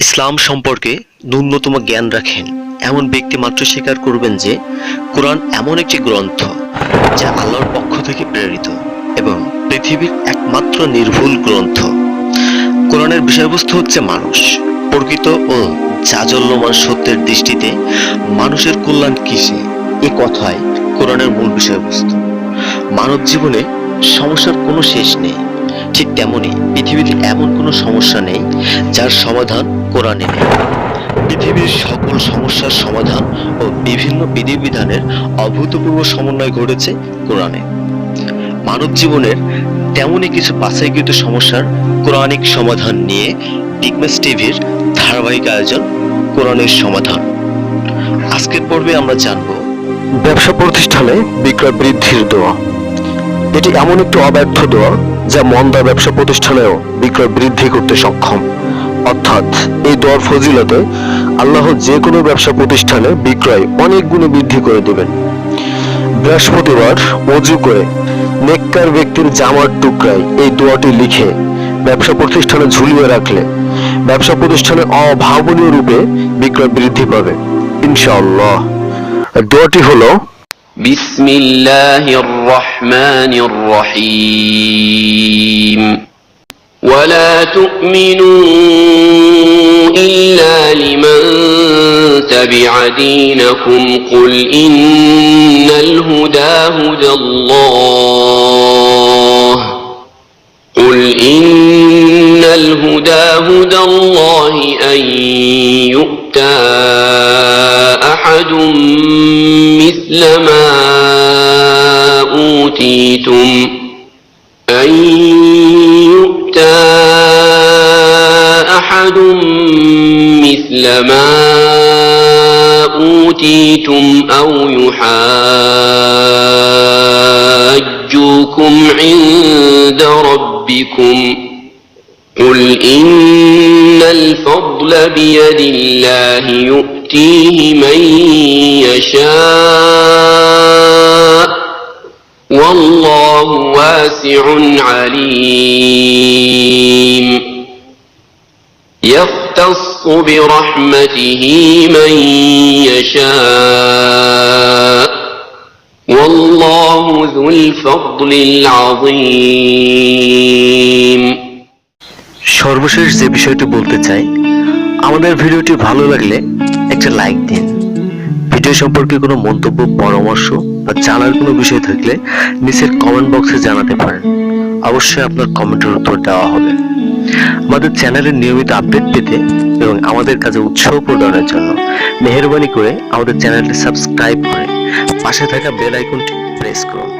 ইসলাম সম্পর্কে ন্যূনতম জ্ঞান রাখেন। এমন ব্যক্তি মাত্র স্বীকার করবেন যে, কোরআন এমন একটি গ্রন্থ যা আল্লাহর পক্ষ থেকে প্রেরিত এবং পৃথিবীর একমাত্র নির্ভুল গ্রন্থ। কোরআনের বিষয়বস্তু হচ্ছে মানুষ। প্রকৃত ও জাজল্যমান সত্যের দৃষ্টিতে মানুষের কল্যাণ কিসে? এ কথাই কোরআনের মূল বিষয়বস্তু। মানব জীবনে সমস্যার কোনো শেষ নেই। ঠিক তেমনি পৃথিবীতে এমন কোনো সমস্যা নেই যার সমাধান কোরআনে নেই। পৃথিবীর সকল সমস্যার সমাধান ও বিভিন্ন বিধিবিধানের অভূতপূর্ব সমন্বয় ঘটেছে কোরআনে। মানব জীবনের তেমনই কিছু বাছাইকৃত সমস্যার কোরআনিক সমাধান নিয়ে বিগমেস টিভির ধারাবাহিক আয়োজন কোরআনের সমাধান। আজকের পর্বে আমরা জানব, ব্যবসা প্রতিষ্ঠানে বিক্রয় বৃদ্ধির দোয়া। এটি এমন একটি অব্যর্থ দোয়া যা মন্দা ব্যবসা প্রতিষ্ঠানেও বিক্রয় বৃদ্ধি করতে সক্ষম। অর্থাৎ এই দোয়ার ফজিলতে আল্লাহ যে কোনো ব্যবসা প্রতিষ্ঠানে বিক্রয় অনেক গুণে বৃদ্ধি করে দেবেন। বৃহস্পতিবার অজু করে নেককার ব্যক্তির জামার টুকরায় এই দোয়াটি লিখে ব্যবসা প্রতিষ্ঠানে ঝুলিয়ে রাখলে ব্যবসা প্রতিষ্ঠানে অভাবনীয় রূপে বিক্রয় বৃদ্ধি পাবে। ইনশাআল্লাহ। দোয়াটি হলো بسم الله الرحمن الرحيم. ولا تؤمنوا إلا لمن تبع دينكم. قل إن الهدى هدى الله. قل إن الهدى هدى الله أن يؤتى أحد مثل ما أوتيتم أن يؤتى أحد مثل ما أوتيتم أو يحاجوكم عند ربكم قل إن الفضل بيد الله يؤتيه من يشاء والله واسع عليم يختص برحمته من يشاء والله ذو الفضل العظيم সর্বশেষ যে বিষয়টি বলতে চাই আমাদের ভিডিওটি ভালো লাগলে একটা লাইক দিন। ভিডিও সম্পর্কে কোনো মন্তব্য, পরামর্শ বা জানার কোনো বিষয় থাকলে নিচের কমেন্ট বক্সে জানাতে পারেন। অবশ্যই আপনার কমেন্টের উত্তর দেওয়া হবে। আমাদের চ্যানেলের নিয়মিত আপডেট পেতে এবং আমাদের কাজে উৎসাহ প্রদানের জন্য মেহরবানি করে আমাদের চ্যানেলটি সাবস্ক্রাইব করে পাশে থাকা বেল আইকনটি প্রেস করুন।